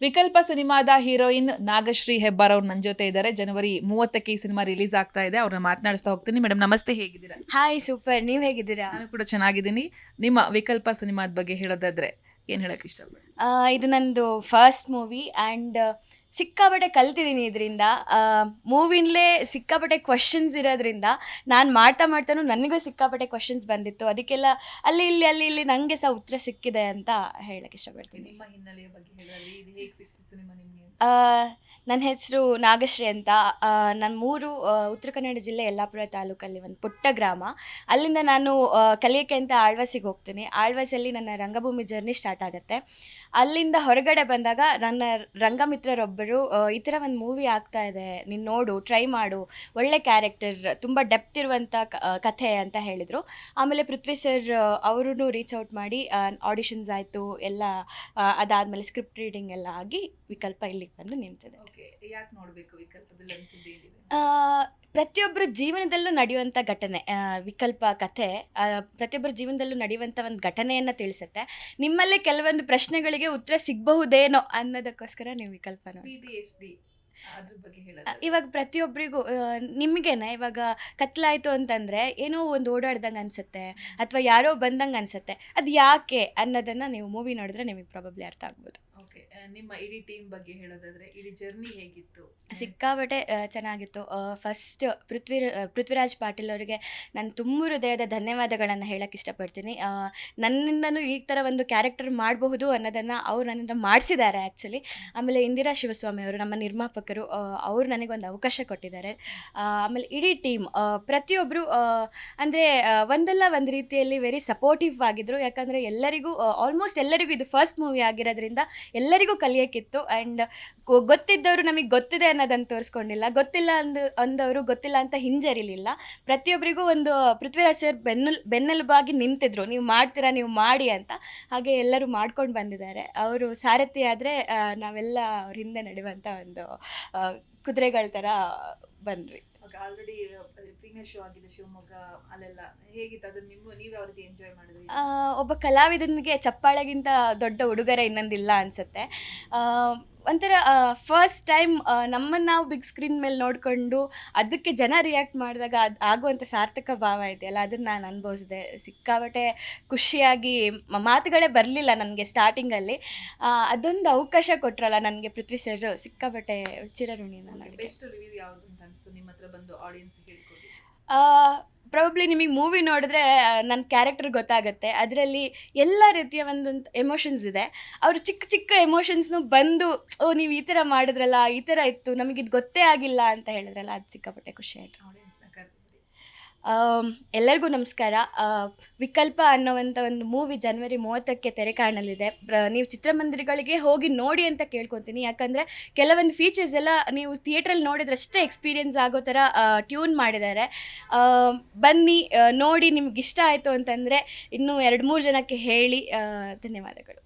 ವಿಕಲ್ಪ ಸಿನಿಮಾದ ಹೀರೋಯಿನ್ ನಾಗಶ್ರೀ ಹೆಬ್ಬಾರ್ ಅವ್ರು ನನ್ನ ಜೊತೆ ಇದ್ದಾರೆ ಜನವರಿ ಮೂವತ್ತಕ್ಕೆ ಈ ಸಿನಿಮಾ ರಿಲೀಸ್ ಆಗ್ತಾ ಇದೆ. ಅವ್ರನ್ನ ಮಾತನಾಡಿಸ್ತಾ ಹೋಗ್ತೀನಿ. ಮೇಡಮ್ ನಮಸ್ತೆ ಹೇಗಿದ್ದೀರಾ? ಹಾಯ್ ಸೂಪರ್ ನೀವು ಹೇಗಿದ್ದೀರಾ? ನಾನು ಕೂಡ ಚೆನ್ನಾಗಿದ್ದೀನಿ. ನಿಮ್ಮ ವಿಕಲ್ಪ ಸಿನಿಮಾದ ಬಗ್ಗೆ ಹೇಳೋದಾದ್ರೆ ಏನು ಹೇಳೋಕೆ ಇಷ್ಟಪಡ್ತೀನಿ ಆ, ಇದು ನಂದು ಫಸ್ಟ್ ಮೂವಿ ಆ್ಯಂಡ್ ಸಿಕ್ಕಾಪಟ್ಟೆ ಕಲ್ತಿದ್ದೀನಿ ಇದರಿಂದ. ಮೂವಿನಲ್ಲೇ ಸಿಕ್ಕಾಪಟ್ಟೆ ಕ್ವಶನ್ಸ್ ಇರೋದ್ರಿಂದ ನಾನು ಮಾಡ್ತಾ ಮಾಡ್ತಾನೂ ನನಗೂ ಸಿಕ್ಕಾಪಟ್ಟೆ ಕ್ವಶನ್ಸ್ ಬಂದಿತ್ತು. ಅದಕ್ಕೆಲ್ಲ ಅಲ್ಲಿ ಇಲ್ಲಿ ಅಲ್ಲಿ ಇಲ್ಲಿ ನನಗೆ ಸಹ ಉತ್ತರ ಸಿಕ್ಕಿದೆ ಅಂತ ಹೇಳಕ್ಕೆ ಇಷ್ಟಪಡ್ತೀನಿ. ನನ್ನ ಹೆಸರು ನಾಗಶ್ರೀ ಅಂತ. ನನ್ನ ಮೂರು ಉತ್ತರ ಕನ್ನಡ ಜಿಲ್ಲೆ ಯಲ್ಲಾಪುರ ತಾಲೂಕಲ್ಲಿ ಒಂದು ಪುಟ್ಟ ಗ್ರಾಮ. ಅಲ್ಲಿಂದ ನಾನು ಕಲಿಯಕ್ಕೆ ಕಲಿಯೋಕ್ಕೆ ಅಂತ ಆಳ್ವಾಸಿಗೆ ಹೋಗ್ತೀನಿ. ಆಳ್ವಾಸಲ್ಲಿ ನನ್ನ ರಂಗಭೂಮಿ ಜರ್ನಿ ಸ್ಟಾರ್ಟ್ ಆಗುತ್ತೆ. ಅಲ್ಲಿಂದ ಹೊರಗಡೆ ಬಂದಾಗ ನನ್ನ ರಂಗಮಿತ್ರರೊಬ್ಬರು ಆ, ಈ ಥರ ಒಂದು ಮೂವಿ ಆಗ್ತಾ ಇದೆ ನೀನು ನೋಡು ಟ್ರೈ ಮಾಡು ಒಳ್ಳೆ ಕ್ಯಾರೆಕ್ಟರ್ ತುಂಬ ಡೆಪ್ತ್ ಇರುವಂಥ ಕಥೆ ಅಂತ ಹೇಳಿದರು. ಆಮೇಲೆ ಪೃಥ್ವಿ ಸರ್ ಅವರು ರೀಚ್ ಔಟ್ ಮಾಡಿ ಆಡಿಷನ್ಸ್ ಆಯಿತು ಎಲ್ಲ ಅದಾದಮೇಲೆ ಅದಾದ್ಮೇಲೆ ಸ್ಕ್ರಿಪ್ಟ್ ರೀಡಿಂಗ್ ಎಲ್ಲ ಆಗಿ ವಿಕಲ್ಪ ಇಲ್ಲಿಗೆ ಬಂದು ನಿಂತಿದೆ. ಪ್ರತಿಯೊಬ್ಬರ ಜೀವನದಲ್ಲೂ ನಡೆಯುವಂಥ ಘಟನೆ ವಿಕಲ್ಪ ಕಥೆ ಪ್ರತಿಯೊಬ್ಬರ ಜೀವನದಲ್ಲೂ ನಡೆಯುವಂಥ ಒಂದು ಘಟನೆಯನ್ನು ತಿಳಿಸುತ್ತೆ. ನಿಮ್ಮಲ್ಲೇ ಕೆಲವೊಂದು ಪ್ರಶ್ನೆಗಳಿಗೆ ಉತ್ತರ ಸಿಗಬಹುದೇನೋ ಅನ್ನೋದಕ್ಕೋಸ್ಕರ ನೀವು ವಿಕಲ್ಪ ನೋಡಿ ಪಿ ಟಿ ಎಸ್ ಡಿ ಅದ್ರ ಬಗ್ಗೆ ಆ, ಹೇಳೋದು ಇವಾಗ ಪ್ರತಿಯೊಬ್ಬರಿಗೂ ನಿಮಗೇನೆ ಇವಾಗ ಕತ್ಲಾಯಿತು ಅಂತಂದರೆ ಏನೋ ಒಂದು ಓಡಾಡ್ದಂಗೆ ಅನಿಸುತ್ತೆ ಅಥವಾ ಯಾರೋ ಬಂದಂಗೆ ಅನಿಸುತ್ತೆ ಅದು ಯಾಕೆ ಅನ್ನೋದನ್ನು ನೀವು ಮೂವಿ ನೋಡಿದ್ರೆ ನಿಮಗೆ ಪ್ರಾಬಬ್ಲಿ ಅರ್ಥ ಆಗ್ಬೋದು. ನಿಮ್ಮ ಇಡೀ ಟೀಮ್ ಬಗ್ಗೆ ಹೇಳೋದಾದ್ರೆ ಇಡೀ ಜರ್ನಿ ಹೇಗಿತ್ತು? ಸಿಕ್ಕಾಬಟ್ಟೆ ಚೆನ್ನಾಗಿತ್ತು. ಫಸ್ಟ್ ಪೃಥ್ವಿ ಪೃಥ್ವಿರಾಜ್ ಪಾಟೀಲ್ ಅವರಿಗೆ ನಾನು ತುಂಬ ಹೃದಯದ ಧನ್ಯವಾದಗಳನ್ನು ಹೇಳಕ್ಕೆ ಇಷ್ಟಪಡ್ತೀನಿ. ನನ್ನಿಂದನೂ ಈ ಥರ ಒಂದು ಕ್ಯಾರೆಕ್ಟರ್ ಮಾಡಬಹುದು ಅನ್ನೋದನ್ನು ಅವ್ರು ನನ್ನಿಂದ ಮಾಡಿಸಿದ್ದಾರೆ ಆ್ಯಕ್ಚುಲಿ ಆಮೇಲೆ ಇಂದಿರಾ ಶಿವಸ್ವಾಮಿ ಅವರು ನಮ್ಮ ನಿರ್ಮಾಪಕರು ಅವರು ಅವ್ರು ನನಗೊಂದು ಅವಕಾಶ ಕೊಟ್ಟಿದ್ದಾರೆ. ಆಮೇಲೆ ಇಡೀ ಟೀಮ್ ಪ್ರತಿಯೊಬ್ಬರು ಅಂದರೆ ಒಂದಲ್ಲ ಒಂದು ರೀತಿಯಲ್ಲಿ ವೆರಿ ಸಪೋರ್ಟಿವ್ ಆಗಿದ್ದರು ಯಾಕಂದರೆ ಎಲ್ಲರಿಗೂ ಆಲ್ಮೋಸ್ಟ್ ಎಲ್ಲರಿಗೂ ಇದು ಫಸ್ಟ್ ಮೂವಿ ಆಗಿರೋದ್ರಿಂದ ಎಲ್ಲರಿಗೂ ಕಲಿಯೋಕ್ಕಿತ್ತು. ಆ್ಯಂಡ್ ಗೊತ್ತಿದ್ದವರು ನಮಗೆ ಗೊತ್ತಿದೆ ಅನ್ನೋದನ್ನು ತೋರಿಸ್ಕೊಂಡಿಲ್ಲ. ಗೊತ್ತಿಲ್ಲ ಅಂದ, ಅಂದವರು ಗೊತ್ತಿಲ್ಲ ಅಂತ ಹಿಂಜರಿಲಿಲ್ಲ. ಪ್ರತಿಯೊಬ್ಬರಿಗೂ ಒಂದು ಪೃಥ್ವಿರಾಜ್ ಸರ್ ಬೆನ್ನೆಲ್, ಬೆನ್ನೆಲುಬಾಗಿ ನಿಂತಿದ್ರು. ನೀವು ಮಾಡ್ತೀರಾ? ನೀವು ಮಾಡಿ ಅಂತ. ಹಾಗೆ ಎಲ್ಲರೂ ಮಾಡ್ಕೊಂಡು ಬಂದಿದ್ದಾರೆ. ಅವರು ಸಾರಥಿ ಆದರೆ ನಾವೆಲ್ಲ ಅವ್ರ ಹಿಂದೆ ನಡೆಯುವಂಥ ಒಂದು ಕುದುರೆಗಳ ಥರ ಬಂದ್ವಿ. ಆಲ್ರೆಡಿ ಪ್ರೀಮಿಯರ್ ಶೋ ಆಗಿದೆ ಶಿವಮೊಗ್ಗ, ಅಲ್ಲೆಲ್ಲ. ಹೇಗಿತ್ತು ಅದನ್ನ ನಿಮ್ಮ, ನೀವು ಅವ್ರಿಗೆ ಎಂಜಾಯ್ ಮಾಡಿದ್ರಿ? ಒಬ್ಬ ಕಲಾವಿದನಿಗೆ ಚಪ್ಪಾಳೆಗಿಂತ ದೊಡ್ಡ ಉಡುಗೊರೆ ಇನ್ನೊಂದಿಲ್ಲ ಅನಿಸುತ್ತೆ. ಒಂಥರ ಫಸ್ಟ್ ಟೈಮ್ ನಮ್ಮನ್ನು ನಾವು ಬಿಗ್ ಸ್ಕ್ರೀನ್ ಮೇಲೆ ನೋಡಿಕೊಂಡು ಅದಕ್ಕೆ ಜನ ರಿಯಾಕ್ಟ್ ಮಾಡಿದಾಗ ಅದು ಆಗುವಂಥ ಸಾರ್ಥಕ ಭಾವ ಇದೆಯಲ್ಲ ಅದನ್ನು ನಾನು ಅನುಭವಿಸಿದೆ. ಸಿಕ್ಕಾಬಟ್ಟೆ ಖುಷಿಯಾಗಿ ಮಾತುಗಳೇ ಬರಲಿಲ್ಲ ನನಗೆ ಸ್ಟಾರ್ಟಿಂಗಲ್ಲಿ ಅದೊಂದು ಅವಕಾಶ ಕೊಟ್ಟರಲ್ಲ ನನಗೆ ಪೃಥ್ವಿ ಸರ್ ಸಿಕ್ಕಾಬಟ್ಟೆ ಚಿರಋಣಿ ನಾನು ಬೆಸ್ಟ್ ರಿವ್ಯೂ ಯಾವುದು ಅಂತ ಅನಿಸ್ತು? ನಿಮ್ಮ ಹತ್ರ ಬಂದು ಆಡಿಯನ್ಸ್ ಹೇಳ್ಕೊಡಿ. ಪ್ರಾಬಬ್ಲಿ ನಿಮಗೆ ಮೂವಿ ನೋಡಿದ್ರೆ ನನ್ನ ಕ್ಯಾರೆಕ್ಟರ್ ಗೊತ್ತಾಗುತ್ತೆ. ಅದರಲ್ಲಿ ಎಲ್ಲ ರೀತಿಯ ಒಂದೊಂದು ಎಮೋಷನ್ಸ್ ಇದೆ. ಅವರು ಚಿಕ್ಕ ಚಿಕ್ಕ ಎಮೋಷನ್ಸ್ನು ಬಂದು, ಓ, ನೀವು ಈ ಥರ ಮಾಡಿದ್ರಲ್ಲ, ಈ ಥರ ಇತ್ತು ನಮಗಿದು ಗೊತ್ತೇ ಆಗಿಲ್ಲ ಅಂತ ಹೇಳಿದ್ರಲ್ಲ, ಅದು ಸಿಕ್ಕಾಪಟ್ಟೆ ಖುಷಿ ಆಯಿತು. ಎಲ್ಲರಿಗೂ ನಮಸ್ಕಾರ. ವಿಕಲ್ಪ ಅನ್ನೋವಂಥ ಒಂದು ಮೂವಿ ಜನವರಿ ಮೂವತ್ತಕ್ಕೆ ತೆರೆ ಕಾಣಲಿದೆ ನೀವು ಚಿತ್ರಮಂದಿರಗಳಿಗೆ ಹೋಗಿ ನೋಡಿ ಅಂತ ಕೇಳ್ಕೊತೀನಿ. ಯಾಕಂದರೆ ಕೆಲವೊಂದು ಫೀಚರ್ಸ್ ಎಲ್ಲ ನೀವು ಥಿಯೇಟ್ರಲ್ಲಿ ನೋಡಿದ್ರಷ್ಟೇ ಎಕ್ಸ್ಪೀರಿಯನ್ಸ್ ಆಗೋ ಥರ ಟ್ಯೂನ್ ಮಾಡಿದ್ದಾರೆ. ಬನ್ನಿ ನೋಡಿ ನಿಮ್ಗೆ ಇಷ್ಟ ಆಯಿತು ಅಂತಂದರೆ ಇನ್ನೂ ಎರಡು ಮೂರು ಜನಕ್ಕೆ ಹೇಳಿ ಧನ್ಯವಾದಗಳು.